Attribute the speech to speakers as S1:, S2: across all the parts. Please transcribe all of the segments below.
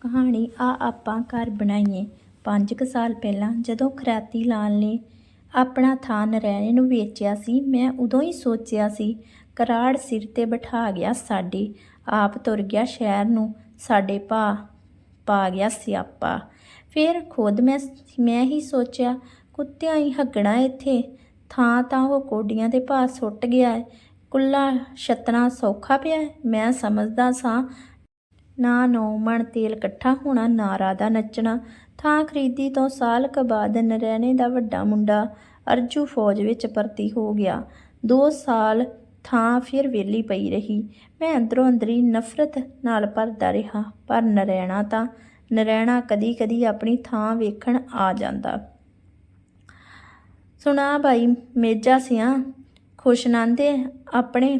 S1: ਕਹਾਣੀ ਆ ਆਪਾਂ ਘਰ ਬਣਾਈਏ। ਪੰਜ ਕੁ ਸਾਲ ਪਹਿਲਾਂ ਜਦੋਂ ਖਰਾਤੀ ਲਾਲ ਨੇ ਆਪਣਾ ਥਾਂ ਨਰੈਣੇ ਨੂੰ ਵੇਚਿਆ ਸੀ, ਮੈਂ ਉਦੋਂ ਹੀ ਸੋਚਿਆ ਸੀ, ਕਰਾੜ ਸਿਰ ਤੇ ਬਿਠਾ ਗਿਆ ਸਾਡੇ। ਆਪ ਤੁਰ ਗਿਆ ਸ਼ਹਿਰ ਨੂੰ, ਸਾਡੇ ਭਾ ਪਾ ਗਿਆ ਸਿਆਪਾ। ਫਿਰ ਖੁਦ ਮੈਂ ਮੈਂ ਹੀ ਸੋਚਿਆ, ਕੁੱਤਿਆਂ ਹੀ ਹੱਗਣਾ ਇੱਥੇ। ਥਾਂ ਤਾਂ ਉਹ ਕੋਡੀਆਂ ਦੇ ਭਾਅ ਸੁੱਟ ਗਿਆ ਹੈ ਕੁੱਲਾ ਛਤਣਾ ਸੌਖਾ ਪਿਆ ਮੈਂ ਸਮਝਦਾ ਸਾਂ ਨਾ ਨੌ ਮਣ ਤੇਲ ਇਕੱਠਾ ਹੋਣਾ, ਨਾ ਰਾਦਾ ਨੱਚਣਾ। ਥਾਂ ਖਰੀਦੀ ਤੋਂ ਸਾਲ ਕ ਬਾਅਦ ਨਰੈਣੇ ਦਾ ਵੱਡਾ ਮੁੰਡਾ ਅਰਜੂ ਫੌਜ ਵਿੱਚ ਭਰਤੀ ਹੋ ਗਿਆ। ਦੋ ਸਾਲ ਥਾਂ ਫਿਰ ਵਿਹਲੀ ਪਈ ਰਹੀ। ਮੈਂ ਅੰਦਰੋਂ ਅੰਦਰੀ ਨਫ਼ਰਤ ਨਾਲ ਭਰਦਾ ਰਿਹਾ, ਪਰ ਨਰੈਣਾ ਤਾਂ, ਨਰੈਣਾ ਕਦੀ ਕਦੀ ਆਪਣੀ ਥਾਂ ਵੇਖਣ ਆ ਜਾਂਦਾ। ਸੁਣਾ ਭਾਈ ਮੇਜਾ ਸਿਆਂ ਖੁਸ਼ਨੰਦੇ ਆਪਣੇ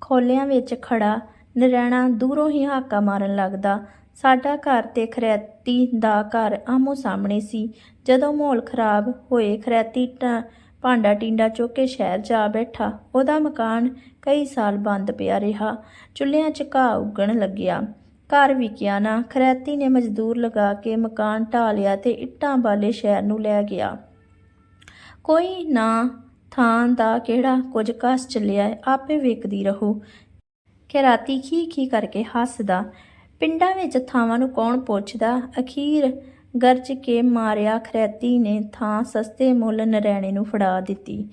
S1: ਖੋਲਿਆਂ ਵਿੱਚ ਖੜਾ ਨਰੈਣਾ ਦੂਰੋਂ ਹੀ ਹਾਕਾ ਮਾਰਨ ਲੱਗਦਾ। ਸਾਡਾ ਘਰ ਤੇ ਖਰੈਤੀ ਦਾ ਘਰ ਆਮੋ ਸਾਹਮਣੇ ਸੀ। ਜਦੋਂ ਮਾਹੌਲ ਖਰਾਬ ਹੋਏ, ਖਰੈਤੀ ਭਾਂਡਾ ਟਿੰਡਾ ਚੁੱਕ ਕੇ ਸ਼ਹਿਰ ਜਾ ਬੈਠਾ। ਉਹਦਾ ਮਕਾਨ ਕਈ ਸਾਲ ਬੰਦ ਪਿਆ ਰਿਹਾ। ਚੁੱਲ੍ਹਿਆਂ 'ਚ ਘਾਹ ਉੱਗਣ ਲੱਗਿਆ। ਘਰ ਵਿਕਿਆ ਨਾ, ਖਰੈਤੀ ਨੇ ਮਜ਼ਦੂਰ ਲਗਾ ਕੇ ਮਕਾਨ ਢਾ ਲਿਆ ਤੇ ਇੱਟਾਂ ਵਾਲੇ ਸ਼ਹਿਰ ਨੂੰ ਲੈ ਗਿਆ। ਕੋਈ ਨਾ ਥਾਂ ਦਾ ਕਿਹੜਾ, ਕੁਝ ਕਸ ਚੱਲਿਆ, ਆਪੇ ਵੇਖਦੀ ਰਹੋ। ਕਿ ਰਾਤੀ ਖੀ ਖੀ ਕਰਕੇ ਹੱਸਦਾ। ਪਿੰਡਾਂ ਵਿੱਚ ਥਾਵਾਂ ਨੂੰ ਕੌਣ ਪੁੱਛਦਾ? ਅਖੀਰ ਗਰਜ ਕੇ ਮਾਰਿਆ ਖਰੈਤੀ ਨੇ ਥਾਂ ਸਸਤੇ ਮੁੱਲ ਨਰੈਣੇ ਨੂੰ ਫੜਾ ਦਿੱਤੀ।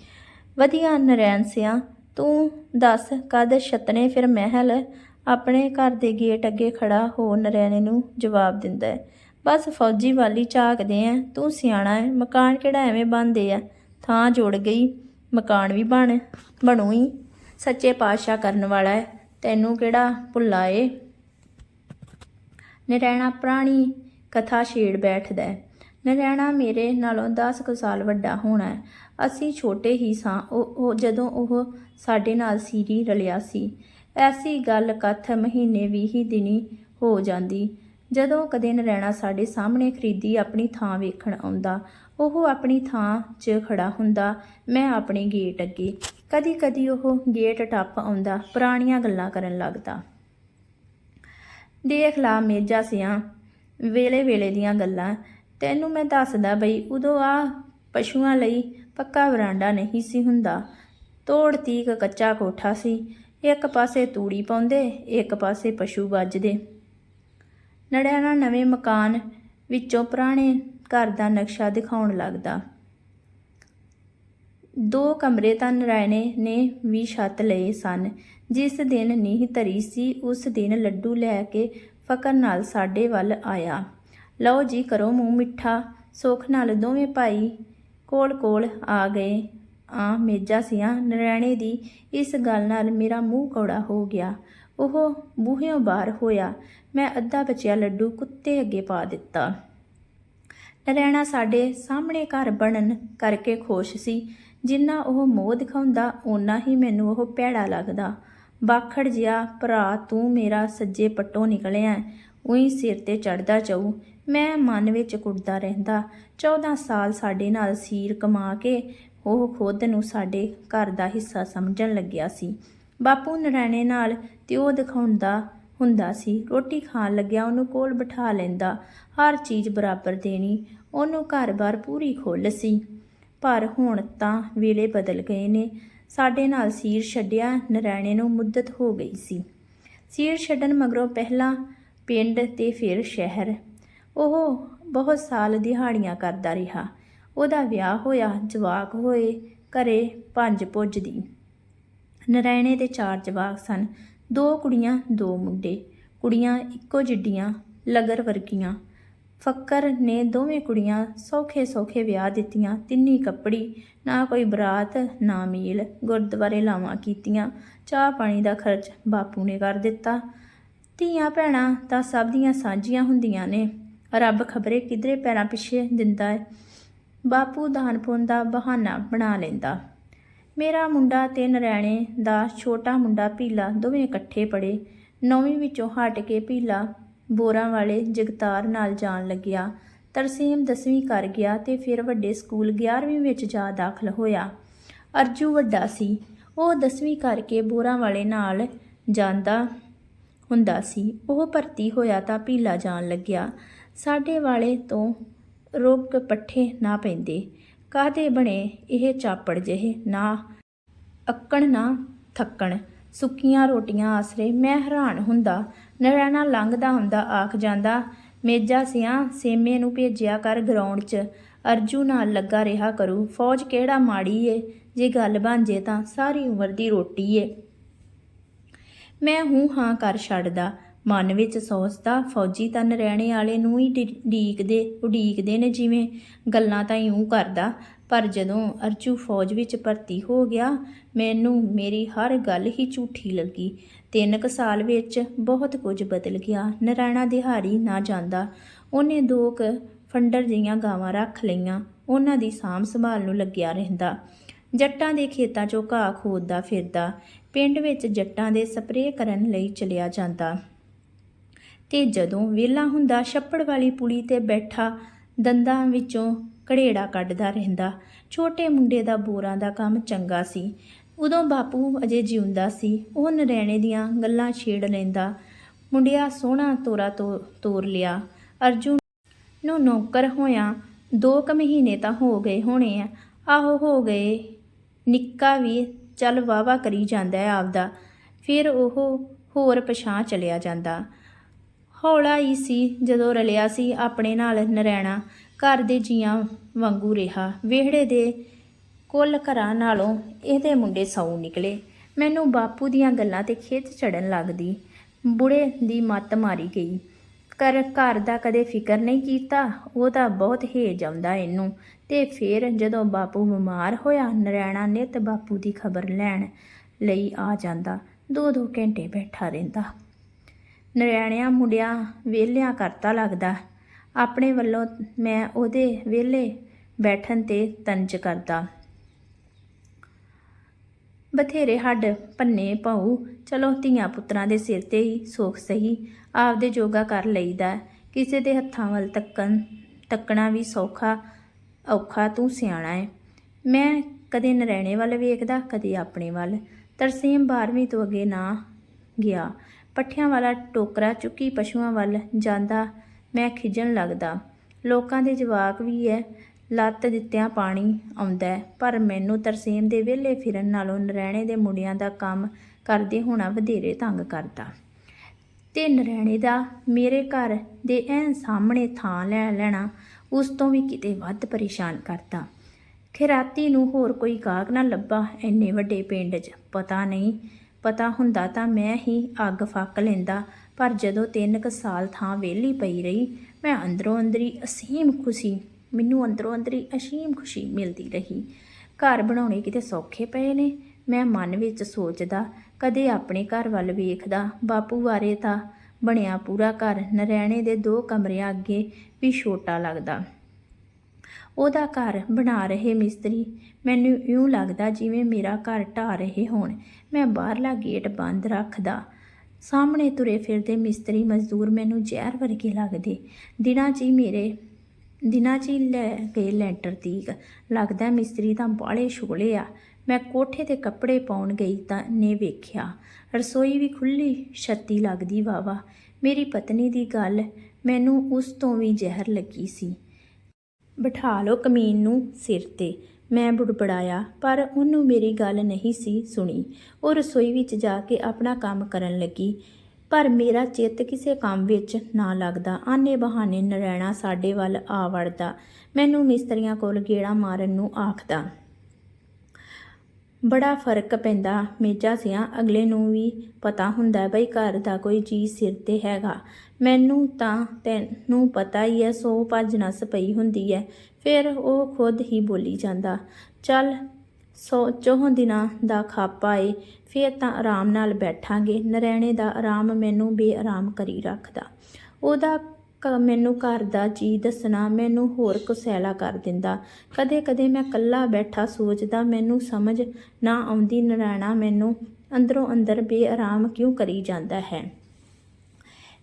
S1: ਵਧੀਆ ਨਰੈਣ ਸਿਆ, ਤੂੰ ਦੱਸ ਕਦ ਛਤਨੇ ਫਿਰ ਮਹਿਲ? ਆਪਣੇ ਘਰ ਦੇ ਗੇਟ ਅੱਗੇ ਖੜਾ ਹੋ ਨਰੈਣੇ ਨੂੰ ਜਵਾਬ ਦਿੰਦਾ ਹੈ। ਬਸ ਫੌਜੀ ਵਾਲੀ ਝਾਕਦੇ ਆ ਤੂੰ ਸਿਆਣਾ ਹੈ ਮਕਾਨ ਕਿਹੜਾ ਐਵੇਂ ਬਣਦੇ ਆ ਥਾਂ ਜੁੜ ਗਈ, ਮਕਾਨ ਵੀ ਬਣ, ਬਣੂ ਸੱਚੇ ਪਾਤਸ਼ਾਹ ਕਰਨ ਵਾਲਾ ਹੈ ਤੈਨੂੰ ਕਿਹੜਾ ਭੁੱਲਾ ਏ? ਨਰੈਣਾ ਪ੍ਰਾਣੀ ਕਥਾ ਛੇੜ ਬੈਠਦਾ ਹੈ। ਨਰੈਣਾ ਮੇਰੇ ਨਾਲੋਂ 10 ਕੁ ਸਾਲ ਵੱਡਾ ਹੋਣਾ ਹੈ। ਅਸੀਂ ਛੋਟੇ ਹੀ ਸਾਂ। ਉਹ, ਉਹ- ਜਦੋਂ ਉਹ ਸਾਡੇ ਨਾਲ ਸੀਰੀ ਰਲਿਆ ਸੀ। ਐਸੀ ਗੱਲ ਕਥ ਮਹੀਨੇ ਵੀਹ ਹੀ ਦਿਨੀ ਹੋ ਜਾਂਦੀ। ਜਦੋਂ ਕਦੇ ਨਰੈਣਾ ਸਾਡੇ ਸਾਹਮਣੇ ਖਰੀਦੀ ਆਪਣੀ ਥਾਂ ਵੇਖਣ ਆਉਂਦਾ ਉਹ ਆਪਣੀ ਥਾਂ 'ਚ ਖੜਾ ਹੁੰਦਾ। ਮੈਂ ਆਪਣੇ ਗੇਟ ਅੱਗੇ। ਕਦੀ ਕਦੀ ਉਹ ਗੇਟ ਟੱਪ ਆਉਂਦਾ, ਪੁਰਾਣੀਆਂ ਗੱਲਾਂ ਕਰਨ ਲੱਗਦਾ। ਦੇਖ ਲਾ ਮੇਜਾ ਸਿਆਂ ਵੇਲੇ ਵੇਲੇ ਦੀਆਂ ਗੱਲਾਂ। ਤੈਨੂੰ ਮੈਂ ਦੱਸਦਾ ਬਈ, ਉਦੋਂ ਆ ਪਸ਼ੂਆਂ ਲਈ ਪੱਕਾ ਵਰਾਂਡਾ ਨਹੀਂ ਸੀ ਹੁੰਦਾ। ਤੋੜ ਤੀਕ ਕੱਚਾ ਕੋਠਾ ਸੀ। ਇੱਕ ਪਾਸੇ ਤੂੜੀ ਪਾਉਂਦੇ, ਇੱਕ ਪਾਸੇ ਪਸ਼ੂ ਵੱਜਦੇ ਨੜਿਆਣਾ ਨਵੇਂ ਮਕਾਨ ਵਿੱਚੋਂ ਪੁਰਾਣੇ ਘਰ ਦਾ ਨਕਸ਼ਾ ਦਿਖਾਉਣ ਲੱਗਦਾ। ਦੋ ਕਮਰੇ ਤਾਂ ਨਰਾਇਣੇ ਨੇ ਵੀ ਛੱਤ ਲਏ ਸਨ। ਜਿਸ ਦਿਨ ਨੀਂਹ ਧਰੀ ਸੀ, ਉਸ ਦਿਨ ਲੱਡੂ ਲੈ ਕੇ ਫਕਰ ਨਾਲ ਸਾਡੇ ਵੱਲ ਆਇਆ। ਲਓ ਜੀ, ਕਰੋ ਮੂੰਹ ਮਿੱਠਾ। ਸੁੱਖ ਨਾਲ ਦੋਵੇਂ ਭਾਈ ਕੋਲ ਕੋਲ ਆ ਗਏ। ਆ ਮੇਜਾ ਸਿਆਂ ਨਰਾਇਣੇ ਦੀ ਇਸ ਗੱਲ ਨਾਲ ਮੇਰਾ ਮੂੰਹ ਕੌੜਾ ਹੋ ਗਿਆ। ਉਹ ਬੂਹਿਓਂ ਬਾਹਰ ਹੋਇਆ। ਮੈਂ ਅੱਧਾ ਬਚਿਆ ਲੱਡੂ ਕੁੱਤੇ ਅੱਗੇ ਪਾ ਦਿੱਤਾ। ਨਰੈਣਾ ਸਾਡੇ ਸਾਹਮਣੇ ਘਰ ਬਣਨ ਕਰਕੇ ਖੁਸ਼ ਸੀ। ਜਿੰਨਾ ਉਹ ਮੋਹ ਦਿਖਾਉਂਦਾ, ਓਨਾ ਹੀ ਮੈਨੂੰ ਉਹ ਭੈੜਾ ਲੱਗਦਾ। ਬਾਖੜ ਜਿਹਾ, ਭਰਾ, ਤੂੰ ਮੇਰਾ ਸੱਜੇ ਪੱਟੋਂ ਨਿਕਲਿਆ ਉਹੀ ਸਿਰ ਤੇ ਚੜਦਾ ਚਾਉ ਮੈਂ ਮਨ ਵਿੱਚ ਕੁੱਟਦਾ ਰਹਿੰਦਾ। 14 ਸਾਲ ਸਾਡੇ ਨਾਲ ਸੀਰ ਕਮਾ ਕੇ ਉਹ ਖੁਦ ਨੂੰ ਸਾਡੇ ਘਰ ਦਾ ਹਿੱਸਾ ਸਮਝਣ ਲੱਗਿਆ ਸੀ। ਬਾਪੂ ਨਰੈਣੇ ਨਾਲ ਤੇ ਉਹ ਦਿਖਾਉਂਦਾ ਹੁੰਦਾ ਸੀ। ਰੋਟੀ ਖਾਣ ਲੱਗਿਆ ਉਹਨੂੰ ਕੋਲ ਬਿਠਾ ਲੈਂਦਾ। ਹਰ ਚੀਜ਼ ਬਰਾਬਰ ਦੇਣੀ। ਉਹਨੂੰ ਘਰ-ਬਾਰ ਪੂਰੀ ਖੁੱਲ੍ਹ ਸੀ। ਪਰ ਹੁਣ ਤਾਂ ਵੇਲੇ ਬਦਲ ਗਏ ਨੇ। ਸਾਡੇ ਨਾਲ ਸੀਰ ਛੱਡਿਆ ਨਰੈਣੇ ਨੂੰ ਮੁੱਦਤ ਹੋ ਗਈ ਸੀ। ਸੀਰ ਛੱਡਣ ਮਗਰੋਂ ਪਹਿਲਾਂ ਪਿੰਡ ਤੇ ਫਿਰ ਸ਼ਹਿਰ। ਉਹ ਬਹੁਤ ਸਾਲ ਦਿਹਾੜੀਆਂ ਕਰਦਾ ਰਿਹਾ। ਉਹਦਾ ਵਿਆਹ ਹੋਇਆ, ਜਵਾਕ ਹੋਏ, ਘਰੇ ਪੰਜ ਪੁੱਜਦੀ। ਨਰਾਇਣੇ ਦੇ ਚਾਰ ਜਵਾਕ ਸਨ। ਦੋ ਕੁੜੀਆਂ, ਦੋ ਮੁੰਡੇ। ਕੁੜੀਆਂ ਇੱਕੋ ਜਿੱਡੀਆਂ, ਲਗਰ ਵਰਗੀਆਂ। ਫੱਕਰ ਨੇ ਦੋਵੇਂ ਕੁੜੀਆਂ ਸੌਖੇ ਸੌਖੇ ਵਿਆਹ ਦਿੱਤੀਆਂ। ਤਿੰਨੀ ਕੱਪੜੀ, ਨਾ ਕੋਈ ਬਰਾਤ, ਨਾ ਮੀਲ। ਗੁਰਦੁਆਰੇ ਲਾਵਾਂ ਕੀਤੀਆਂ। ਚਾਹ ਪਾਣੀ ਦਾ ਖਰਚ ਬਾਪੂ ਨੇ ਕਰ ਦਿੱਤਾ। ਧੀਆਂ ਭੈਣਾਂ ਤਾਂ ਸਭ ਦੀਆਂ ਸਾਂਝੀਆਂ ਹੁੰਦੀਆਂ ਨੇ। ਰੱਬ ਖਬਰੇ ਕਿਧਰੇ ਪੈਰਾਂ ਪਿੱਛੇ ਦਿੰਦਾ ਹੈ ਬਾਪੂ ਦਾਨ ਪੁੰਨ ਦਾ ਬਹਾਨਾ ਬਣਾ ਲੈਂਦਾ। ਮੇਰਾ ਮੁੰਡਾ ਤੇ ਨਰੈਣੇ ਦਾ ਛੋਟਾ ਮੁੰਡਾ ਪੀਲਾ ਦੋਵੇਂ ਇਕੱਠੇ ਪੜੇ ਨੌਵੀਂ ਵਿੱਚੋਂ ਹਟ ਕੇ ਭੀਲਾ ਬੋਰਾਂ ਵਾਲੇ ਜਗਤਾਰ ਨਾਲ ਜਾਣ ਲੱਗਿਆ। ਤਰਸੀਮ 10ਵੀਂ ਕਰ ਗਿਆ ਤੇ ਫਿਰ ਵੱਡੇ ਸਕੂਲ 11ਵੀਂ ਵਿੱਚ ਜਾ ਦਾਖਲ ਹੋਇਆ। ਅਰਜੂ ਵੱਡਾ ਸੀ। ਉਹ 10ਵੀਂ ਕਰਕੇ ਬੋਰਾਂ ਵਾਲੇ ਨਾਲ ਜਾਂਦਾ ਹੁੰਦਾ ਸੀ। ਉਹ ਭਰਤੀ ਹੋਇਆ ਤਾਂ ਭੀਲਾ ਜਾਣ ਲੱਗਿਆ। ਸਾਡੇ ਵਾਲੇ ਤੋਂ ਰੁੱਗ ਪੱਠੇ ਨਾ ਪੈਂਦੇ। ਕਾਹਦੇ ਬਣੇ ਇਹ ਚਾਪੜ ਜਿਹੇ? ਨਾ, ਅੱਕਣ ਨਾ ਥੱਕਣ। ਸੁੱਕੀਆਂ ਰੋਟੀਆਂ ਆਸਰੇ ਮੈਂ ਹੈਰਾਨ ਹੁੰਦਾ। ਨਰੈਣਾ ਲੰਘਦਾ ਹੁੰਦਾ, ਆਖ ਜਾਂਦਾ, ਮੇਜਾ ਸਿਆਂ, ਸੇਮੇ ਨੂੰ ਭੇਜਿਆ ਕਰ ਗਰਾਊਂਡ 'ਚ। ਅਰਜੂ ਨਾਲ ਲੱਗਾ ਰਿਹਾ ਕਰੂ। ਫੌਜ ਕਿਹੜਾ ਮਾੜੀ ਏ? ਜੇ ਗੱਲ ਬਣ ਜੇ ਤਾਂ ਸਾਰੀ ਉਮਰ ਦੀ ਰੋਟੀ ਏ। ਮੈਂ ਹੂੰ ਹਾਂ ਕਰ ਛੱਡਦਾ। ਮਨ ਵਿੱਚ ਸੋਚਦਾ ਫੌਜੀ ਤਾਂ ਨਰੈਣੇ ਵਾਲੇ ਨੂੰ ਹੀ ਡੀ- ਡੀਕਦੇ ਉਡੀਕਦੇ ਨੇ ਜਿਵੇਂ ਗੱਲਾਂ ਤਾਂ ਇਉਂ ਕਰਦਾ। ਪਰ ਜਦੋਂ ਅਰਜੂ ਫੌਜ ਵਿੱਚ ਭਰਤੀ ਹੋ ਗਿਆ, ਮੈਨੂੰ ਮੇਰੀ ਹਰ ਗੱਲ ਹੀ ਝੂਠੀ ਲੱਗੀ। ਤਿੰਨ ਕੁ ਸਾਲ ਵਿੱਚ ਬਹੁਤ ਕੁਝ ਬਦਲ ਗਿਆ। ਨਰਾਇਣਾ ਦਿਹਾੜੀ ਨਾ ਜਾਂਦਾ। ਉਹਨੇ ਦੋ ਕੁ ਫੰਡਰ ਜਿਹੀਆਂ ਗਾਵਾਂ ਰੱਖ ਲਈਆਂ। ਉਹਨਾਂ ਦੀ ਸਾਂਭ ਸੰਭਾਲ ਨੂੰ ਲੱਗਿਆ ਰਹਿੰਦਾ। ਜੱਟਾਂ ਦੇ ਖੇਤਾਂ 'ਚੋਂ ਘਾਹ ਖੋਦਦਾ ਫਿਰਦਾ। ਪਿੰਡ ਵਿੱਚ ਜੱਟਾਂ ਦੇ ਸਪਰੇਅ ਕਰਨ ਲਈ ਚਲਿਆ ਜਾਂਦਾ। ਤੇ ਜਦੋਂ ਵਿਹਲਾ ਹੁੰਦਾ, ਛੱਪੜ ਵਾਲੀ ਪੁਲੀ ਤੇ ਬੈਠਾ ਦੰਦਾਂ ਵਿੱਚੋਂ ਘੜੇੜਾ ਕੱਢਦਾ ਰਹਿੰਦਾ। ਛੋਟੇ ਮੁੰਡੇ ਦਾ ਬੋਰਾਂ ਦਾ ਕੰਮ ਚੰਗਾ ਸੀ। ਉਦੋਂ ਬਾਪੂ ਅਜੇ ਜਿਉਂਦਾ ਸੀ। ਉਹ ਨਰੈਣੇ ਦੀਆਂ ਗੱਲਾਂ ਛੇੜ ਲੈਂਦਾ। ਮੁੰਡਿਆ ਸੋਹਣਾ ਤੋਰਾ ਤੋ, ਤੋਰ ਲਿਆ। ਅਰਜੁਨ ਨੂੰ ਨੌਕਰ ਹੋਇਆ ਦੋ ਕੁ ਮਹੀਨੇ ਤਾਂ ਹੋ ਗਏ ਹੋਣੇ ਆ। ਆਹੋ ਹੋ ਗਏ। ਨਿੱਕਾ ਵੀ ਚੱਲ ਵਾਵਾ ਕਰੀ ਜਾਂਦਾ ਆਪਦਾ। ਫਿਰ ਉਹ ਹੋਰ ਪਛਾਂ ਚਲਿਆ ਜਾਂਦਾ। ਹੌਲਾ ਹੀ ਸੀ ਜਦੋਂ ਰਲਿਆ ਸੀ ਆਪਣੇ ਨਾਲ ਨਰੈਣਾ, ਘਰ ਦੇ ਜੀਆਂ ਵਾਂਗੂ ਰਿਹਾ। ਵਿਹੜੇ ਦੇ ਕੁੱਲ ਘਰਾਂ ਨਾਲੋਂ ਇਹਦੇ ਮੁੰਡੇ ਸੌ ਨਿਕਲੇ। ਮੈਨੂੰ ਬਾਪੂ ਦੀਆਂ ਗੱਲਾਂ ਤੇ ਖੇਤ ਚੜਨ ਲੱਗਦੀ। ਬੁੜੇ ਦੀ ਮੱਤ ਮਾਰੀ ਗਈ। ਕਰ ਘਰ ਦਾ ਕਦੇ ਫਿਕਰ ਨਹੀਂ ਕੀਤਾ, ਉਹ ਤਾਂ ਬਹੁਤ ਹੇਜ ਆਉਂਦਾ ਇਹਨੂੰ। ਤੇ ਫਿਰ ਜਦੋਂ ਬਾਪੂ ਬਿਮਾਰ ਹੋਇਆ, ਨਰੈਣਾ ਨਿੱਤ ਬਾਪੂ ਦੀ ਖਬਰ ਲੈਣ ਲਈ ਆ ਜਾਂਦਾ। ਦੋ ਦੋ ਘੰਟੇ ਬੈਠਾ ਰਹਿੰਦਾ। ਨਰੈਣਿਆਂ ਮੁੰਡਿਆਂ ਵਿਹਲਿਆਂ ਕਰਤਾ ਲੱਗਦਾ। ਆਪਣੇ ਵੱਲੋਂ ਮੈਂ ਉਹਦੇ ਵਿਹਲੇ ਬੈਠਣ ਤੇ ਤੰਜ ਕਰਦਾ। ਬਥੇਰੇ ਹੱਡ ਪੰਨੇ ਪਾਉ ਚਲੋ ਧੀਆਂ ਪੁੱਤਰਾਂ ਦੇ ਸਿਰ ਤੇ ਹੀ ਸੁੱਖ ਸਹੀ, ਆਪਦੇ ਜੋਗਾ ਕਰ ਲਈਦਾ। ਕਿਸੇ ਦੇ ਹੱਥਾਂ ਵੱਲ ਤੱਕਣ, ਤੱਕਣਾ ਵੀ ਸੌਖਾ, ਔਖਾ ਤੂੰ ਸਿਆਣਾ ਹੈ ਮੈਂ ਕਦੇ ਨਰੈਣੇ ਵੱਲ ਵੇਖਦਾ, ਕਦੇ ਆਪਣੇ ਵੱਲ। ਤਰਸੇਮ 12ਵੀਂ ਤੋਂ ਅੱਗੇ ਨਾ ਗਿਆ। ਪੱਠਿਆਂ ਵਾਲਾ ਟੋਕਰਾ ਚੁੱਕੀ ਪਸ਼ੂਆਂ ਵੱਲ ਜਾਂਦਾ, ਮੈਂ ਖਿਜਣ ਲੱਗਦਾ। ਲੋਕਾਂ ਦੇ ਜਵਾਕ ਵੀ ਐ ਲੱਤ ਦਿੱਤਿਆਂ ਪਾਣੀ ਆਉਂਦਾ ਪਰ ਮੈਨੂੰ ਤਰਸੇਮ ਦੇ ਵਿਹਲੇ ਫਿਰਨ ਨਾਲੋਂ ਨਰੈਣੇ ਦੇ ਮੁੰਡਿਆਂ ਦਾ ਕੰਮ ਕਰਦੇ ਹੋਣਾ ਵਧੇਰੇ ਤੰਗ ਕਰਦਾ। ਤੇ ਨਰੈਣੇ ਦਾ ਮੇਰੇ ਘਰ ਦੇ ਐਨ ਸਾਹਮਣੇ ਥਾਂ ਲੈ ਲੈਣਾ, ਉਸ ਤੋਂ ਵੀ ਕਿਤੇ ਵੱਧ ਪਰੇਸ਼ਾਨ ਕਰਦਾ। ਖਿਰਾਤੀ ਨੂੰ ਹੋਰ ਕੋਈ ਗਾਹਕ ਨਾ ਲੱਭਾ, ਇੰਨੇ ਵੱਡੇ ਪਿੰਡ 'ਚ। ਪਤਾ ਨਹੀਂ ਪਤਾ ਹੁੰਦਾ ਤਾਂ ਮੈਂ ਹੀ ਅੱਗ ਫੱਕ ਲੈਂਦਾ, ਪਰ ਜਦੋਂ ਤਿੰਨ ਕੁ ਸਾਲ ਥਾਂ ਵਿਹਲੀ ਪਈ ਰਹੀ, ਮੈਂ ਅੰਦਰੋਂ ਅੰਦਰੀ ਅਸੀਮ ਖੁਸ਼ੀ, ਮੈਨੂੰ ਅੰਦਰੋਂ ਅੰਦਰੀ ਅਸੀਮ ਖੁਸ਼ੀ ਮਿਲਦੀ ਰਹੀ। ਘਰ ਬਣਾਉਣੇ ਕਿਤੇ ਸੌਖੇ ਪਏ ਨੇ, ਮੈਂ ਮਨ ਵਿੱਚ ਸੋਚਦਾ, ਕਦੇ ਆਪਣੇ ਘਰ ਵੱਲ ਵੇਖਦਾ, ਬਾਪੂ ਬਾਰੇ ਤਾਂ ਬਣਿਆ ਪੂਰਾ ਘਰ, ਨਰੈਣੇ ਦੇ ਦੋ ਕਮਰਿਆਂ ਅੱਗੇ ਵੀ ਛੋਟਾ ਲੱਗਦਾ। ਉਹਦਾ ਘਰ ਬਣਾ ਰਹੇ ਮਿਸਤਰੀ। ਮੈਨੂੰ ਇਉਂ ਲੱਗਦਾ ਜਿਵੇਂ ਮੇਰਾ ਘਰ ਢਾਹ ਰਹੇ ਹੋਣ। ਮੈਂ ਬਾਹਰਲਾ ਗੇਟ ਬੰਦ ਰੱਖਦਾ। ਸਾਹਮਣੇ ਤੁਰੇ ਫਿਰਦੇ ਮਿਸਤਰੀ ਮਜ਼ਦੂਰ ਮੈਨੂੰ ਜ਼ਹਿਰ ਵਰਗੇ ਲੱਗਦੇ। ਦਿਨਾਂ 'ਚ ਹੀ ਮੇਰੇ, ਦਿਨਾਂ 'ਚ ਹੀ ਲੈ ਗਏ ਲੈਂਟਰ ਤੀਕ। ਲੱਗਦਾ ਮਿਸਤਰੀ ਤਾਂ ਬਾਲੇ ਛੋਲੇ ਆ। ਮੈਂ ਕੋਠੇ ਤੇ ਕੱਪੜੇ ਪਾਉਣ ਗਈ ਤਾਂ ਨੇ ਵੇਖਿਆ। ਰਸੋਈ ਵੀ ਖੁੱਲੀ ਛੱਤੀ ਲੱਗਦੀ ਵਾਵਾ ਮੇਰੀ ਪਤਨੀ ਦੀ ਗੱਲ ਮੈਨੂੰ ਉਸ ਤੋਂ ਵੀ ਜ਼ਹਿਰ ਲੱਗੀ ਸੀ। ਬਿਠਾ ਲਓ ਕਮੀਨ ਨੂੰ ਸਿਰ ਤੇ। ਮੈਂ ਬੁੜਬੜਾਇਆ, ਪਰ ਉਹਨੂੰ ਮੇਰੀ ਗੱਲ ਨਹੀਂ ਸੀ ਸੁਣੀ। ਉਹ ਰਸੋਈ ਵਿੱਚ ਜਾ ਕੇ ਆਪਣਾ ਕੰਮ ਕਰਨ ਲੱਗੀ। ਪਰ ਮੇਰਾ ਚਿੱਤ ਕਿਸੇ ਕੰਮ ਵਿੱਚ ਨਾ ਲੱਗਦਾ। ਆਨੇ ਬਹਾਨੇ ਨਰੈਣਾ ਸਾਡੇ ਵੱਲ ਆ ਵੜਦਾ। ਮੈਨੂੰ ਮਿਸਤਰੀਆਂ ਕੋਲ ਗੇੜਾ ਮਾਰਨ ਨੂੰ ਆਖਦਾ। ਬੜਾ ਫ਼ਰਕ ਪੈਂਦਾ। ਮੇਜਾ ਸਿਆਂ, ਅਗਲੇ ਨੂੰ ਵੀ ਪਤਾ ਹੁੰਦਾ ਬਈ ਘਰ ਦਾ ਕੋਈ ਜੀ ਸਿਰ ਤੇ ਹੈਗਾ। ਮੈਨੂੰ ਤਾਂ ਤੈਨੂੰ ਪਤਾ ਹੀ ਐ ਸੋ ਭੱਜ ਨਸ ਪਈ ਹੁੰਦੀ ਐ ਫਿਰ ਉਹ ਖੁਦ ਹੀ ਬੋਲੀ ਜਾਂਦਾ, ਚੱਲ, ਸੋ ਚੌਹਾਂ ਦਿਨਾਂ ਦਾ ਖਾਪਾ ਏ, ਫਿਰ ਤਾਂ ਆਰਾਮ ਨਾਲ ਬੈਠਾਂਗੇ। ਨਰੈਣੇ ਦਾ ਆਰਾਮ ਮੈਨੂੰ ਬੇਆਰਾਮ ਕਰੀ ਰੱਖਦਾ। ਉਹਦਾ ਮੈਨੂੰ ਘਰ ਦਾ ਜੀ ਦੱਸਣਾ, ਮੈਨੂੰ ਹੋਰ ਕੁਸੈਲਾ ਕਰ ਦਿੰਦਾ। ਕਦੇ ਕਦੇ ਮੈਂ ਕੱਲਾ ਬੈਠਾ ਸੋਚਦਾ, ਮੈਨੂੰ ਸਮਝ ਨਾ ਆਉਂਦੀ, ਨਰਾਣਾ ਮੈਨੂੰ ਅੰਦਰੋਂ ਅੰਦਰ ਬੇਆਰਾਮ ਕਿਉਂ ਕਰੀ ਜਾਂਦਾ ਹੈ?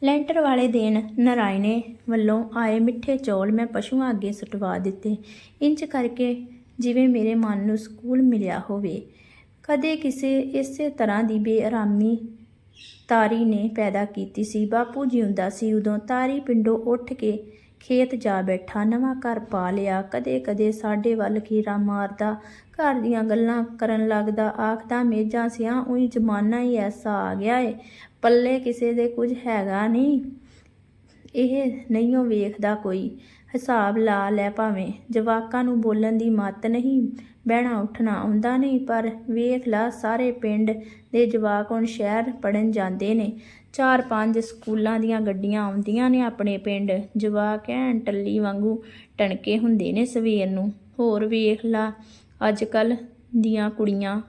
S1: ਲੈਂਟਰ ਵਾਲੇ ਦਿਨ ਨਰਾਇਣੇ ਵੱਲੋਂ ਆਏ ਮਿੱਠੇ ਚੌਲ ਮੈਂ ਪਸ਼ੂਆਂ ਅੱਗੇ ਸੁਟਵਾ ਦਿੱਤੇ। ਇੰਚ ਕਰਕੇ ਜਿਵੇਂ ਮੇਰੇ ਮਨ ਨੂੰ ਸਕੂਨ ਮਿਲਿਆ ਹੋਵੇ। ਕਦੇ ਕਿਸੇ ਇਸੇ ਤਰ੍ਹਾਂ ਦੀ ਬੇਆਰਾਮੀ ਤਾਰੀ ਨੇ ਪੈਦਾ ਕੀਤੀ ਸੀ। ਬਾਪੂ ਜਿਉਂਦਾ ਸੀ ਉਦੋਂ ਤਾਰੀ ਪਿੰਡੋਂ ਉੱਠ ਕੇ ਖੇਤ ਜਾ ਬੈਠਾ, ਨਵਾਂ ਘਰ ਪਾ ਲਿਆ। ਕਦੇ ਕਦੇ ਸਾਡੇ ਵੱਲ ਖੀਰਾ ਮਾਰਦਾ, ਘਰ ਦੀਆਂ ਗੱਲਾਂ ਕਰਨ ਲੱਗਦਾ, ਆਖਦਾ, ਮੇਜਾਂ ਸਿਆਂ, ਉਹੀ ਜ਼ਮਾਨਾ ਹੀ ਐਸਾ ਆ ਗਿਆ ਏ। ਪੱਲੇ ਕਿਸੇ ਦੇ ਕੁਝ ਹੈਗਾ ਨਹੀਂ। ਇਹ ਨਹੀਂ ਉਹ ਵੇਖਦਾ ਕੋਈ। ਹਿਸਾਬ ਲਾ ਲੈ ਭਾਵੇਂ। ਜਵਾਕਾਂ ਨੂੰ ਬੋਲਣ ਦੀ ਮੱਤ ਨਹੀਂ। ਬਹਿਣਾ ਉੱਠਣਾ ਆਉਂਦਾ ਨਹੀਂ, ਪਰ ਵੇਖ ਲਾ ਸਾਰੇ ਪਿੰਡ ਦੇ ਜਵਾਕ ਹੁਣ ਸ਼ਹਿਰ ਪੜਨ ਜਾਂਦੇ ਨੇ। ਚਾਰ ਪੰਜ ਸਕੂਲਾਂ ਦੀਆਂ ਗੱਡੀਆਂ ਆਉਂਦੀਆਂ ਨੇ ਆਪਣੇ ਪਿੰਡ। ਜਵਾਕ ਐਨ ਟੱਲੀ ਵਾਂਗੂ ਟਣਕੇ ਹੁੰਦੇ ਨੇ ਸਵੇਰ ਨੂੰ। ਹੋਰ ਵੇਖ ਲਾ ਅੱਜ ਕੱਲ ਦੀਆਂ ਕੁੜੀਆਂ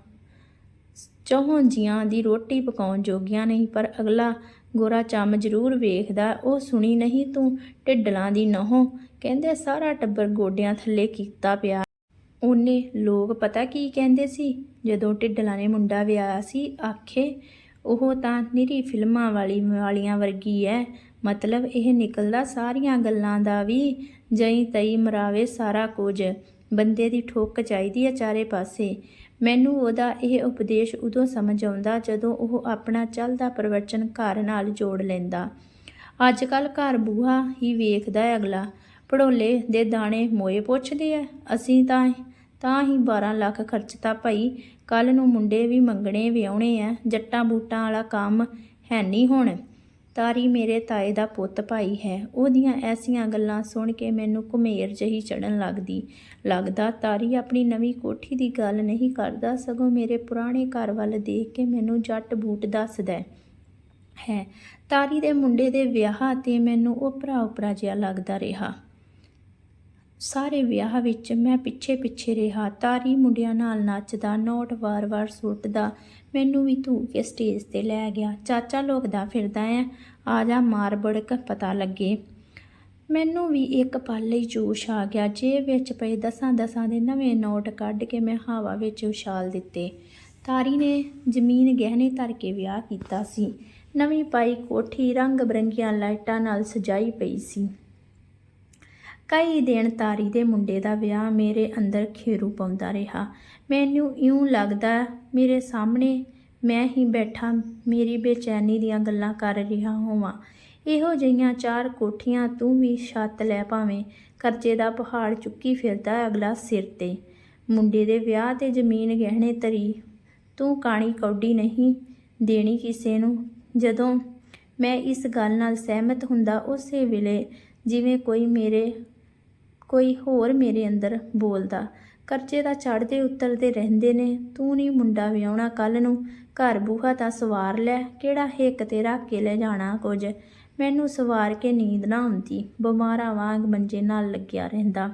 S1: ਚੌਹਾਂ ਜੀਆਂ ਦੀ ਰੋਟੀ ਪਕਾਉਣ ਜੋਗੀਆਂ ਨਹੀਂ, ਪਰ ਅਗਲਾ ਗੋਰਾ ਚੰਮ ਜ਼ਰੂਰ ਵੇਖਦਾ। ਉਹ ਸੁਣੀ ਨਹੀਂ ਤੂੰ ਢਿੱਡਲਾਂ ਦੀ ਨਹੁੰ। ਕਹਿੰਦੇ ਸਾਰਾ ਟੱਬਰ ਗੋਡਿਆਂ ਥੱਲੇ ਕੀਤਾ ਪਿਆ। ਉਹਨੇ ਲੋਕ ਪਤਾ ਕੀ ਕਹਿੰਦੇ ਸੀ? ਜਦੋਂ ਢਿੱਡਲਾਂ ਨੇ ਮੁੰਡਾ ਵਿਆਹਿਆ ਸੀ, ਆਖੇ, ਉਹ ਤਾਂ ਨਿਰੀ ਫਿਲਮਾਂ ਵਾਲੀ ਵਾਲੀਆਂ ਵਰਗੀ ਐ। ਮਤਲਬ ਇਹ ਨਿਕਲਦਾ ਸਾਰੀਆਂ ਗੱਲਾਂ ਦਾ ਵੀ। ਜਈ ਤਈ ਮਰਾਵੇ ਸਾਰਾ ਕੁਝ। ਬੰਦੇ ਦੀ ਠੋਕ ਚਾਹੀਦੀ ਹੈ ਚਾਰੇ ਪਾਸੇ। ਮੈਨੂੰ ਉਹਦਾ ਇਹ ਉਪਦੇਸ਼ ਉਦੋਂ ਸਮਝ ਆਉਂਦਾ ਜਦੋਂ ਉਹ ਆਪਣਾ ਚੱਲਦਾ ਪ੍ਰਵਚਨ ਘਰ ਨਾਲ ਜੋੜ ਲੈਂਦਾ। ਅੱਜ ਕੱਲ ਘਰ ਬੂਹਾ ਹੀ ਵੇਖਦਾ ਹੈ ਅਗਲਾ। ਪੜੋਲੇ ਦੇ ਦਾਣੇ ਮੋਏ ਪੁੱਛਦੇ ਆ ਅਸੀਂ ਤਾਂ ਤਾਂ ਹੀ 12 ਲੱਖ ਖਰਚਤਾ ਭਾਈ। ਕੱਲ ਨੂੰ ਮੁੰਡੇ ਵੀ ਮੰਗਣੇ ਵਿਆਹੁਣੇ ਆ ਜੱਟਾਂ ਬੂਟਾਂ ਵਾਲਾ ਕੰਮ ਹੈ ਨਹੀਂ ਹੁਣ। ਤਾਰੀ ਮੇਰੇ ਤਾਏ ਦਾ ਪੁੱਤ ਭਾਈ ਹੈ। ਉਹਦੀਆਂ ਐਸੀਆਂ ਗੱਲਾਂ ਸੁਣ ਕੇ ਮੈਨੂੰ ਘੁਮੇਰ ਜਹੀ ਚੜਨ ਲੱਗਦੀ। ਲੱਗਦਾ ਤਾਰੀ ਆਪਣੀ ਨਵੀਂ ਕੋਠੀ ਦੀ ਗੱਲ ਨਹੀਂ ਕਰਦਾ, ਸਗੋਂ ਮੇਰੇ ਪੁਰਾਣੇ ਘਰ ਵੱਲ ਦੇਖ ਕੇ ਮੈਨੂੰ ਜੱਟ ਬੂਟ ਦੱਸਦਾ ਹੈ। ਤਾਰੀ ਦੇ ਮੁੰਡੇ ਦੇ ਵਿਆਹ ਤੇ ਮੈਨੂੰ ਉਹ ਭਰਾ ਉਪਰਾ ਜਿਹਾ ਲੱਗਦਾ ਰਿਹਾ। ਸਾਰੇ ਵਿਆਹ ਵਿੱਚ ਮੈਂ ਪਿੱਛੇ ਪਿੱਛੇ ਰਿਹਾ। ਤਾਰੀ ਮੁੰਡਿਆਂ ਨਾਲ ਨੱਚਦਾ, ਨੋਟ ਵਾਰ-ਵਾਰ ਸੁੱਟਦਾ। ਮੈਨੂੰ ਵੀ ਧੂ ਕੇ ਸਟੇਜ ਤੇ ਲੈ ਗਿਆ। ਚਾਚਾ ਲੋਕਦਾ ਫਿਰਦਾ ਐ। ਆ ਜਾ ਮਾਰ ਬੜਕ, ਪਤਾ ਲੱਗੇ। ਮੈਨੂੰ ਵੀ ਇੱਕ ਪਲ ਲਈ ਜੋਸ਼ ਆ ਗਿਆ। ਜੇਬ ਵਿੱਚ ਪਏ ਦਸਾਂ ਦਸਾਂ ਦੇ ਨਵੇਂ ਨੋਟ ਕੱਢ ਕੇ ਮੈਂ ਹਵਾ ਵਿੱਚ ਉਛਾਲ ਦਿੱਤੇ। ਤਾਰੀ ਨੇ ਜ਼ਮੀਨ ਗਹਿਣੇ ਧਰ ਕੇ ਵਿਆਹ ਕੀਤਾ ਸੀ। ਨਵੀਂ ਪਾਈ ਕੋਠੀ ਰੰਗ ਬਰੰਗੀਆਂ ਲਾਈਟਾਂ ਨਾਲ ਸਜਾਈ ਪਈ ਸੀ। ਕਈ ਦਿਨ ਤਾਰੀ ਦੇ ਮੁੰਡੇ ਦਾ ਵਿਆਹ ਮੇਰੇ ਅੰਦਰ ਖੇਰੂ ਪਾਉਂਦਾ ਰਿਹਾ। ਮੈਨੂੰ ਇਉਂ ਲੱਗਦਾ, ਮੇਰੇ ਸਾਹਮਣੇ ਮੈਂ ਹੀ ਬੈਠਾ, ਮੇਰੀ ਬੇਚੈਨੀ ਦੀਆਂ ਗੱਲਾਂ ਕਰ ਰਿਹਾ ਹੋਵਾਂ। ਇਹੋ ਜਿਹੀਆਂ ਚਾਰ ਕੋਠੀਆਂ ਤੂੰ ਵੀ ਛੱਤ ਲੈ ਭਾਵੇਂ ਕਰਜ਼ੇ ਦਾ ਪਹਾੜ ਚੁੱਕੀ ਫਿਰਦਾ ਅਗਲਾ ਸਿਰ ਤੇ। ਮੁੰਡੇ ਦੇ ਵਿਆਹ ਤੇ ਜ਼ਮੀਨ ਗਹਿਣੇ ਤਰੀ ਤੂੰ ਕਾਣੀ ਕੌਡੀ ਨਹੀਂ ਦੇਣੀ ਕਿਸੇ ਨੂੰ। ਜਦੋਂ ਮੈਂ ਇਸ ਗੱਲ ਨਾਲ ਸਹਿਮਤ ਹੁੰਦਾ, ਉਸੇ ਵੇਲੇ ਜਿਵੇਂ ਕੋਈ ਮੇਰੇ ਕੋਈ ਹੋਰ ਮੇਰੇ ਅੰਦਰ ਬੋਲਦਾ। ਕਰਜ਼ੇ ਦਾ ਚੜ੍ਹਦੇ ਉਤਰਦੇ ਰਹਿੰਦੇ ਨੇ। ਤੂੰ ਨਹੀਂ ਮੁੰਡਾ ਵਿਆਹੁਣਾ ਕੱਲ ਨੂੰ। ਘਰ ਬੂਹਾ ਤਾਂ ਸਵਾਰ ਲੈ। ਕਿਹੜਾ ਹਿੱਕ ਤੇ ਰੱਖ ਕੇ ਲੈ ਜਾਣਾ ਕੁਝ? ਮੈਨੂੰ ਸਵਾਰ ਕੇ ਨੀਂਦ ਨਾ ਆਉਂਦੀ। ਬਿਮਾਰਾਂ ਵਾਂਗ ਮੰਜੇ ਨਾਲ ਲੱਗਿਆ ਰਹਿੰਦਾ।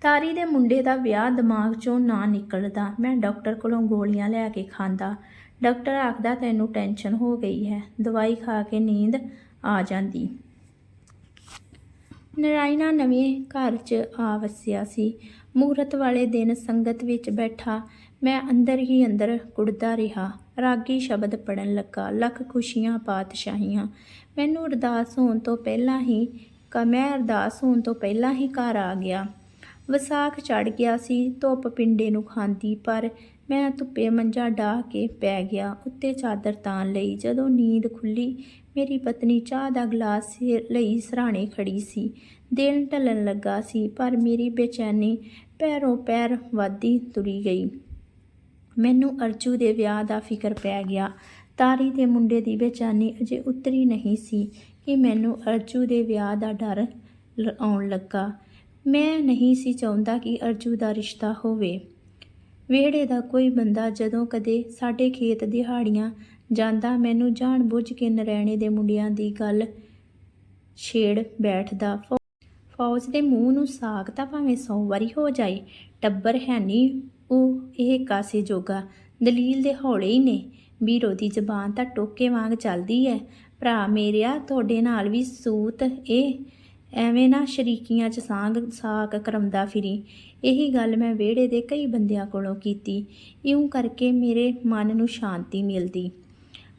S1: ਤਾਰੀ ਦੇ ਮੁੰਡੇ ਦਾ ਵਿਆਹ ਦਿਮਾਗ 'ਚੋਂ ਨਾ ਨਿਕਲਦਾ। ਮੈਂ ਡਾਕਟਰ ਕੋਲੋਂ ਗੋਲੀਆਂ ਲੈ ਕੇ ਖਾਂਦਾ। ਡਾਕਟਰ ਆਖਦਾ ਤੈਨੂੰ ਟੈਨਸ਼ਨ ਹੋ ਗਈ ਹੈ। ਦਵਾਈ ਖਾ ਕੇ ਨੀਂਦ ਆ ਜਾਂਦੀ। ਨਰਾਇਣਾ ਨਵੇਂ ਘਰ 'ਚ ਆ ਵਸਿਆ ਸੀ। ਮੂਰਤ ਵਾਲੇ ਦਿਨ ਸੰਗਤ ਵਿੱਚ ਬੈਠਾ, ਮੈਂ ਅੰਦਰ ਹੀ ਅੰਦਰ ਕੁੜਦਾ ਰਿਹਾ। ਰਾਗੀ ਸ਼ਬਦ ਪੜਨ ਲੱਗਾ, ਲੱਖ ਖੁਸ਼ੀਆਂ ਪਾਤਸ਼ਾਹੀਆਂ। ਮੈਨੂੰ ਅਰਦਾਸ ਹੋਣ ਤੋਂ ਪਹਿਲਾਂ ਹੀ ਮੈਂ ਅਰਦਾਸ ਹੋਣ ਤੋਂ ਪਹਿਲਾਂ ਹੀ ਘਰ ਆ ਗਿਆ। ਵਿਸਾਖ ਚੜ ਗਿਆ ਸੀ, ਧੁੱਪ ਪਿੰਡੇ ਨੂੰ ਖਾਂਦੀ, ਪਰ ਮੈਂ ਧੁੱਪੇ ਮੰਜਾ ਡਾਹ ਕੇ ਪੈ ਗਿਆ। ਉੱਤੇ ਚਾਦਰ ਤਾਣ ਲਈ। ਜਦੋਂ ਨੀਂਦ ਖੁੱਲੀ, ਮੇਰੀ ਪਤਨੀ ਚਾਹ ਦਾ ਗਲਾਸ ਲਈ ਸਰਾਣੇ ਖੜੀ ਸੀ। ਦਿਨ ਢਲਣ ਲੱਗਾ ਸੀ, ਪਰ ਮੇਰੀ ਬੇਚੈਨੀ ਪੈਰੋਂ ਪੈਰ ਵਾਦੀ ਤੁਰੀ ਗਈ। ਮੈਨੂੰ ਅਰਜੂ ਦੇ ਵਿਆਹ ਦਾ ਫਿਕਰ ਪੈ ਗਿਆ। ਤਾਰੀ ਦੇ ਮੁੰਡੇ ਦੀ ਬੇਚੈਨੀ ਅਜੇ ਉਤਰੀ ਨਹੀਂ ਸੀ ਕਿ ਮੈਨੂੰ ਅਰਜੂ ਦੇ ਵਿਆਹ ਦਾ ਡਰ ਆਉਣ ਲੱਗਾ। ਮੈਂ ਨਹੀਂ ਸੀ ਚਾਹੁੰਦਾ ਕਿ ਅਰਜੂ ਦਾ ਰਿਸ਼ਤਾ ਹੋਵੇ। ਵਿਹੜੇ ਦਾ ਕੋਈ ਬੰਦਾ ਜਦੋਂ ਕਦੇ ਸਾਡੇ ਖੇਤ ਦਿਹਾੜੀਆਂ ਜਾਂਦਾ, ਮੈਨੂੰ ਜਾਣ ਬੁੱਝ ਕੇ ਨਰੈਣੇ ਦੇ ਮੁੰਡਿਆਂ ਦੀ ਗੱਲ ਛੇੜ ਬੈਠਦਾ। ਫੌ- ਫੌਜ ਦੇ ਮੂੰਹ ਨੂੰ ਸਾਗ ਤਾਂ ਭਾਵੇਂ ਸੌ ਵਾਰੀ ਹੋ ਜਾਏ, ਟੱਬਰ ਹੈ ਨਹੀਂ ਉਹ ਇਹ ਕਾਸੇ ਜੋਗਾ। ਦਲੀਲ ਦੇ ਹੌਲੇ ਹੀ ਨੇ ਵੀਰੋ ਦੀ ਜ਼ਬਾਨ ਤਾਂ ਟੋਕੇ ਵਾਂਗ ਚੱਲਦੀ ਹੈ ਭਰਾ ਮੇਰਿਆ, ਤੁਹਾਡੇ ਨਾਲ ਵੀ ਸੂਤ ਇਹ ਐਵੇਂ ਨਾ ਸ਼ਰੀਕੀਆਂ 'ਚ ਸਾਂਗ ਸਾਕ ਕਰਮਦਾ ਫਿਰੀ। ਇਹੀ ਗੱਲ ਮੈਂ ਵਿਹੜੇ ਦੇ ਕਈ ਬੰਦਿਆਂ ਕੋਲੋਂ ਕੀਤੀ। ਇਉਂ ਕਰਕੇ ਮੇਰੇ ਮਨ ਨੂੰ ਸ਼ਾਂਤੀ ਮਿਲਦੀ।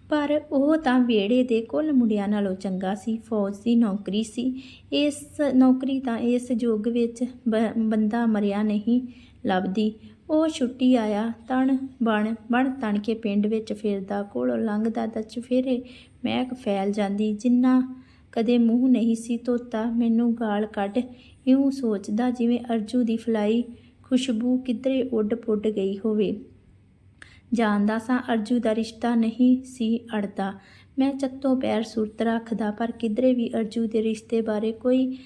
S1: ਪਰ ਉਹ ਤਾਂ ਵਿਹੜੇ ਦੇ ਕੁੱਲ ਮੁੰਡਿਆਂ ਨਾਲੋਂ ਚੰਗਾ ਸੀ, ਫੌਜ ਦੀ ਨੌਕਰੀ ਸੀ। ਇਸ ਨੌਕਰੀ ਤਾਂ ਇਸ ਯੁੱਗ ਵਿੱਚ ਬ- ਬੰਦਾ ਮਰਿਆ ਨਹੀਂ ਲੱਭਦੀ। ਉਹ ਛੁੱਟੀ ਆਇਆ, ਤਣ, ਬਣ ਬਣ ਤਣ ਕੇ ਪਿੰਡ ਵਿੱਚ ਫਿਰਦਾ, ਕੋਲੋਂ ਲੰਘਦਾ ਤਾਂ ਚੁਫੇਰੇ ਮਹਿਕ ਫੈਲ ਜਾਂਦੀ। ਜਿੰਨਾ ਕਦੇ ਮੂੰਹ ਨਹੀਂ ਸੀ ਧੋਤਾ, ਮੈਨੂੰ ਗਾਲ ਕੱਢ ਇਉਂ ਸੋਚਦਾ ਜਿਵੇਂ ਅਰਜੂ ਦੀ ਫਲਾਈ ਖੁਸ਼ਬੂ ਕਿਧਰੇ ਉੱਡ ਪੁੱਡ ਗਈ ਹੋਵੇ। ਜਾਣਦਾ ਸਾਂ ਅਰਜੂ ਦਾ ਰਿਸ਼ਤਾ ਨਹੀਂ ਸੀ ਅੜਦਾ। ਮੈਂ ਚੱਤੋ ਪੈਰ ਸੁਰਤ ਰੱਖਦਾ, ਪਰ ਕਿਧਰੇ ਵੀ ਅਰਜੂ ਦੇ ਰਿਸ਼ਤੇ ਬਾਰੇ ਕੋਈ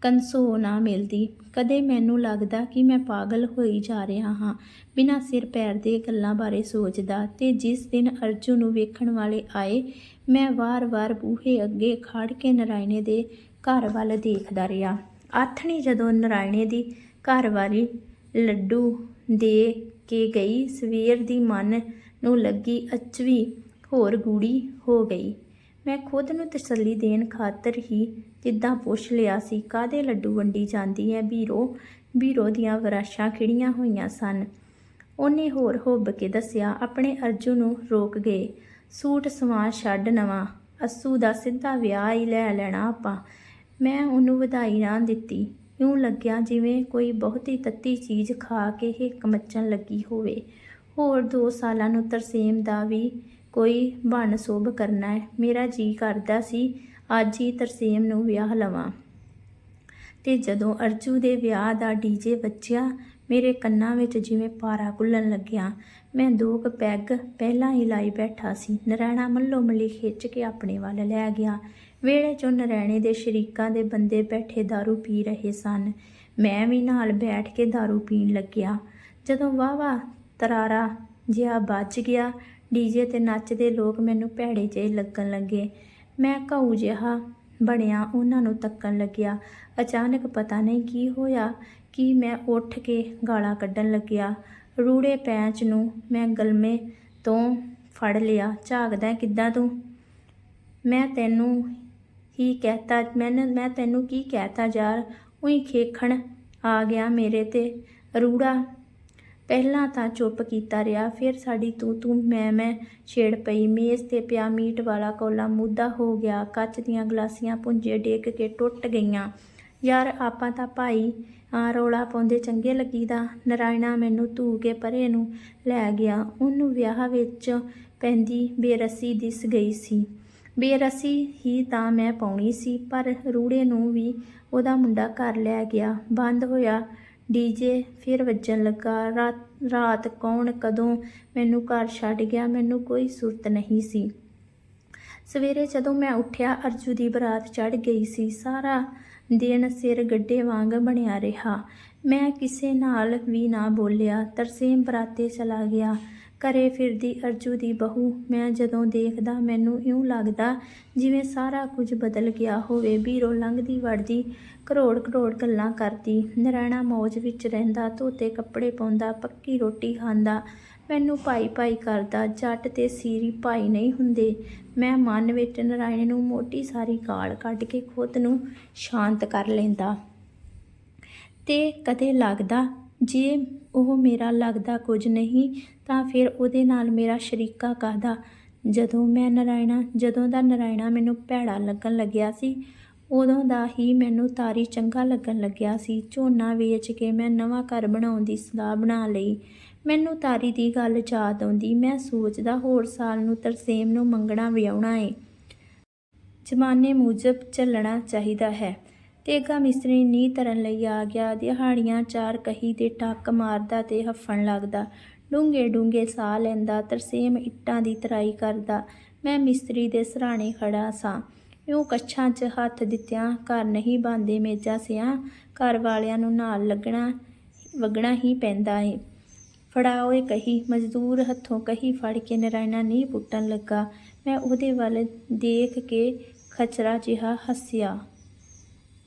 S1: ਕੰਸੋ ਨਾ ਮਿਲਦੀ। ਕਦੇ ਮੈਨੂੰ ਲੱਗਦਾ ਕਿ ਮੈਂ ਪਾਗਲ ਹੋਈ ਜਾ ਰਿਹਾ ਹਾਂ। ਬਿਨਾਂ ਸਿਰ ਪੈਰ ਦੇ ਗੱਲਾਂ ਬਾਰੇ ਸੋਚਦਾ ਤੇ ਜਿਸ ਦਿਨ ਅਰਜੂ ਨੂੰ ਵੇਖਣ ਵਾਲੇ ਆਏ, ਮੈਂ ਵਾਰ-ਵਾਰ ਬੂਹੇ ਅੱਗੇ ਖੜ ਕੇ ਨਰਾਇਣੇ ਦੇ ਘਰ ਵੱਲ ਦੇਖਦਾ ਰਿਹਾ। ਆਥਣੀ ਜਦੋਂ ਨਰਾਇਣੇ ਦੀ ਘਰਵਾਲੀ ਲੱਡੂ ਦੇ ਕੇ ਗਈ, ਸਵੇਰ ਦੀ ਮਨ ਨੂੰ ਲੱਗੀ ਅਚਵੀ ਹੋਰ ਗੂੜੀ ਹੋ ਗਈ। ਮੈਂ ਖੁਦ ਨੂੰ ਤਸੱਲੀ ਦੇਣ ਖਾਤਰ ਹੀ ਜਿੱਦਾਂ ਪੁੱਛ ਲਿਆ ਸੀ ਕਾਦੇ ਲੱਡੂ ਵੰਡੀ ਜਾਂਦੀ ਹੈ ਬੀਰੋ ਬੀਰੋ ਦੀਆਂ ਵਰਾਸ਼ਾਂ ਖਿੜੀਆਂ ਹੋਈਆਂ ਸਨ। ਉਹਨੇ ਹੋਰ ਹੁੱਬ ਕੇ ਦੱਸਿਆ, ਆਪਣੇ ਅਰਜੂ ਨੂੰ ਰੋਕ ਗਏ। ਸੂਟ ਸਵਾ ਛੱਡ ਨਵਾਂ, ਅੱਸੂ ਦਾ ਸਿੱਧਾ ਵਿਆਹ ਹੀ ਲੈ ਲੈਣਾ ਆਪਾਂ। ਮੈਂ ਉਹਨੂੰ ਵਧਾਈ ਨਾ ਦਿੱਤੀ। ਇਉਂ ਲੱਗਿਆ ਜਿਵੇਂ ਕੋਈ ਬਹੁਤੀ ਤੱਤੀ ਚੀਜ਼ ਖਾ ਕੇ ਹਿੱਕ ਮੱਚਣ ਲੱਗੀ ਹੋਵੇ। ਹੋਰ 2 ਸਾਲਾਂ ਨੂੰ ਤਰਸੇਮ ਦਾ ਵੀ ਕੋਈ ਬਣ ਸੋਭ ਕਰਨਾ ਹੈ। ਮੇਰਾ ਜੀ ਕਰਦਾ ਸੀ, ਅੱਜ ਹੀ ਤਰਸੇਮ ਨੂੰ ਵਿਆਹ ਲਵਾਂ। ਤੇ ਜਦੋਂ ਅਰਜੂ ਦੇ ਵਿਆਹ ਦਾ ਡੀਜੇ ਵੱਜਿਆ, ਮੇਰੇ ਕੰਨਾਂ ਵਿੱਚ ਜਿਵੇਂ ਪਾਰਾ ਕੁੱਲਣ ਲੱਗਿਆ। ਮੈਂ ਦੋ ਕੁ ਪੈਗ ਪਹਿਲਾਂ ਹੀ ਲਾਈ ਬੈਠਾ ਸੀ। ਨਰੈਣਾ ਮੱਲੋ ਮੱਲੀ ਖਿੱਚ ਕੇ ਆਪਣੇ ਵੱਲ ਲੈ ਗਿਆ। ਵੇੜੇ ਚੋਂ ਨਰੈਣੇ ਦੇ ਸ਼ਰੀਕਾਂ ਦੇ ਬੰਦੇ ਬੈਠੇ दारू ਪੀ ਰਹੇ ਸਨ ਮੈਂ ਵੀ ਨਾਲ ਬੈਠ ਕੇ दारू ਪੀਣ ਲੱਗਿਆ ਜਦੋਂ ਵਾਵਾ ਤਰਾਰਾ ਜਿਹਾ ਵੱਜ ਗਿਆ ਡੀਜੇ ਤੇ ਨੱਚਦੇ ਲੋਕ ਮੈਨੂੰ ਭੈੜੇ ਜਿਹੇ ਲੱਗਣ ਲੱਗੇ ਮੈਂ ਘਊ ਜਿਹਾ ਬਣਿਆ ਉਹਨਾਂ ਨੂੰ ਤੱਕਣ ਲੱਗਿਆ ਅਚਾਨਕ ਪਤਾ ਨਹੀਂ ਕੀ ਹੋਇਆ ਕਿ ਮੈਂ ਉੱਠ ਕੇ ਗਾਲਾਂ ਕੱਢਣ ਲੱਗਿਆ ਰੂੜੇ ਪੈਂਚ ਨੂੰ ਮੈਂ ਗਲਮੇ ਤੋਂ ਫੜ ਲਿਆ ਝਾਕਦਾ ਕਿੱਦਾਂ ਤੂੰ ਮੈਂ ਤੈਨੂੰ ਹੀ ਕਹਤਾ, ਮੈਂ ਮੈਂ ਤੈਨੂੰ ਕੀ ਕਹਤਾ ਯਾਰ? ਉਹੀ ਖੇਖਣ ਆ ਗਿਆ ਮੇਰੇ ਤੇ। ਰੂੜਾ, ਪਹਿਲਾਂ ਤਾਂ ਚੁੱਪ ਕੀਤਾ ਰਿਹਾ, ਫਿਰ ਸਾਡੀ ਤੂੰ ਤੂੰ, ਮੈਂ ਮੈਂ ਛੇੜ ਪਈ। ਮੇਜ਼ ਤੇ ਪਿਆ ਮੀਟ ਵਾਲਾ ਕੋਲਾ ਮੁੱਦਾ ਹੋ ਗਿਆ। ਕੱਚ ਦੀਆਂ ਗਲਾਸੀਆਂ ਪੁੰਜੇ ਡੇਕ ਕੇ ਟੁੱਟ ਗਈਆਂ। ਯਾਰ, ਆਪਾਂ ਤਾਂ ਭਾਈ, ਆ ਰੋਲਾ ਪਾਉਂਦੇ ਚੰਗੇ ਲੱਗੀਦਾ। ਨਰਾਇਣਾ ਮੈਨੂੰ ਧੂ ਕੇ ਪਰੇ ਨੂੰ ਲੈ ਗਿਆ। ਉਹਨੂੰ ਵਿਆਹ ਵਿੱਚ ਪੈਂਦੀ ਬੇਰਸੀ ਦਿਸ ਗਈ ਸੀ। ਬੇਰਸੀ ਹੀ ਤਾਂ ਮੈਂ ਪਾਉਣੀ ਸੀ, ਪਰ ਰੂੜੇ ਨੂੰ ਵੀ ਉਹਦਾ ਮੁੰਡਾ ਘਰ ਲੈ ਗਿਆ। ਬੰਦ ਹੋਇਆ। ਡੀਜੇ ਫਿਰ ਵੱਜਣ ਲੱਗਾ। ਰਾਤ ਰਾਤ ਕੌਣ ਕਦੋਂ ਮੈਨੂੰ ਘਰ ਛੱਡ ਗਿਆ, ਮੈਨੂੰ ਕੋਈ ਸੁਰਤ ਨਹੀਂ ਸੀ। ਸਵੇਰੇ ਜਦੋਂ ਮੈਂ ਉੱਠਿਆ, ਅਰਜੂ ਦੀ ਬਰਾਤ ਚੜ ਗਈ ਸੀ। ਸਾਰਾ ਦਿਨ ਸਿਰ ਗੱਡੇ ਵਾਂਗ ਬਣਿਆ ਰਿਹਾ। ਮੈਂ ਕਿਸੇ ਨਾਲ ਵੀ ਨਾ ਬੋਲਿਆ। ਤਰਸੇਮ ਬਰਾਤੇ ਚਲਾ ਗਿਆ। ਘਰੇ ਫਿਰਦੀ ਅਰਜੂ ਦੀ ਬਹੂ। ਮੈਂ ਜਦੋਂ ਦੇਖਦਾ ਮੈਨੂੰ ਇਉਂ ਲੱਗਦਾ ਜਿਵੇਂ ਸਾਰਾ ਕੁਝ ਬਦਲ ਗਿਆ ਹੋਵੇ। ਬੀਰੋ ਲੰਘਦੀ ਵੜਦੀ ਕਰੋੜ ਕਰੋੜ ਗੱਲਾਂ ਕਰਦੀ। ਨਰਾਣਾ ਮੌਜ ਵਿੱਚ ਰਹਿੰਦਾ, ਧੋਤੇ ਕੱਪੜੇ ਪਾਉਂਦਾ, ਪੱਕੀ ਰੋਟੀ ਖਾਂਦਾ। ਮੈਨੂੰ ਭਾਈ ਭਾਈ ਕਰਦਾ, ਜੱਟ ਤੇ ਸੀਰੀ ਭਾਈ ਨਹੀਂ ਹੁੰਦੇ। ਮੈਂ ਮਨ ਵਿੱਚ ਨਰਾਇਣ ਨੂੰ ਮੋਟੀ ਸਾਰੀ ਗਾਲ ਕੱਢ ਕੇ ਖੁਦ ਨੂੰ ਸ਼ਾਂਤ ਕਰ ਲੈਂਦਾ। ਤੇ ਕਦੇ ਲੱਗਦਾ, ਜੇ ਉਹ ਮੇਰਾ ਲੱਗਦਾ ਕੁਝ ਨਹੀਂ, ਤਾਂ ਫਿਰ ਉਹਦੇ ਨਾਲ ਮੇਰਾ ਸ਼ਰੀਕਾ ਕਾਹਦਾ? ਜਦੋਂ ਮੈਂ ਨਰਾਇਣਾ, ਜਦੋਂ ਦਾ ਨਰਾਇਣਾ ਮੈਨੂੰ ਭੈੜਾ ਲੱਗਣ ਲੱਗਿਆ ਸੀ, ਉਦੋਂ ਦਾ ਹੀ ਮੈਨੂੰ ਤਾਰੀ ਚੰਗਾ ਲੱਗਣ ਲੱਗਿਆ ਸੀ। ਝੋਨਾ ਵੇਚ ਕੇ ਮੈਂ ਨਵਾਂ ਘਰ ਬਣਾਉਣ ਦੀ ਸਲਾਹ ਬਣਾ ਲਈ। ਮੈਨੂੰ ਤਾਰੀ ਦੀ ਗੱਲ ਯਾਦ ਆਉਂਦੀ, ਮੈਂ ਸੋਚਦਾ ਹੋਰ ਸਾਲ ਨੂੰ ਤਰਸੇਮ ਨੂੰ ਮੰਗਣਾ ਵਿਆਹਣਾ ਏ। ਜ਼ਮਾਨੇ ਮੁਜਬ ਚੱਲਣਾ ਚਾਹੀਦਾ ਹੈ। ਤੇਗਾ ਮਿਸਤਰੀ ਨੀ ਤਰਨ ਲਈ ਆ ਗਿਆ। ਦਿਹਾੜੀਆਂ ਚਾਰ ਕਹੀ ਦੇ ਟੱਕ ਮਾਰਦਾ ਤੇ ਹੱਫਣ ਲੱਗਦਾ। ਡੂੰਘੇ ਡੂੰਘੇ ਸਾਹ ਲੈਂਦਾ, ਤਰਸੇਮ ਇੱਟਾਂ ਦੀ ਤਰਾਈ ਕਰਦਾ। ਮੈਂ ਮਿਸਤਰੀ ਦੇ ਸਰਾਣੇ ਖੜਾ ਸਾਂ। ਇਉਂ ਕੱਛਾਂ 'ਚ ਹੱਥ ਦਿੱਤਿਆਂ, ਘਰ ਨਹੀਂ ਬਾਂਦੇ ਮੇਜਾ ਸਿਆਂ, ਘਰ ਵਾਲਿਆਂ ਨੂੰ ਨਾਲ ਲੱਗਣਾ, ਵਗਣਾ ਹੀ ਪੈਂਦਾ ਏ। ਫੜਾਓ ਇਹ ਕਹੀ, ਮਜ਼ਦੂਰ ਹੱਥੋਂ ਕਹੀ ਫੜ ਕੇ ਨਰਾਇਣਾ ਨਹੀਂ ਪੁੱਟਣ ਲੱਗਾ। ਮੈਂ ਉਹਦੇ ਵੱਲ ਦੇਖ ਕੇ ਖਚਰਾ ਜਿਹਾ ਹੱਸਿਆ।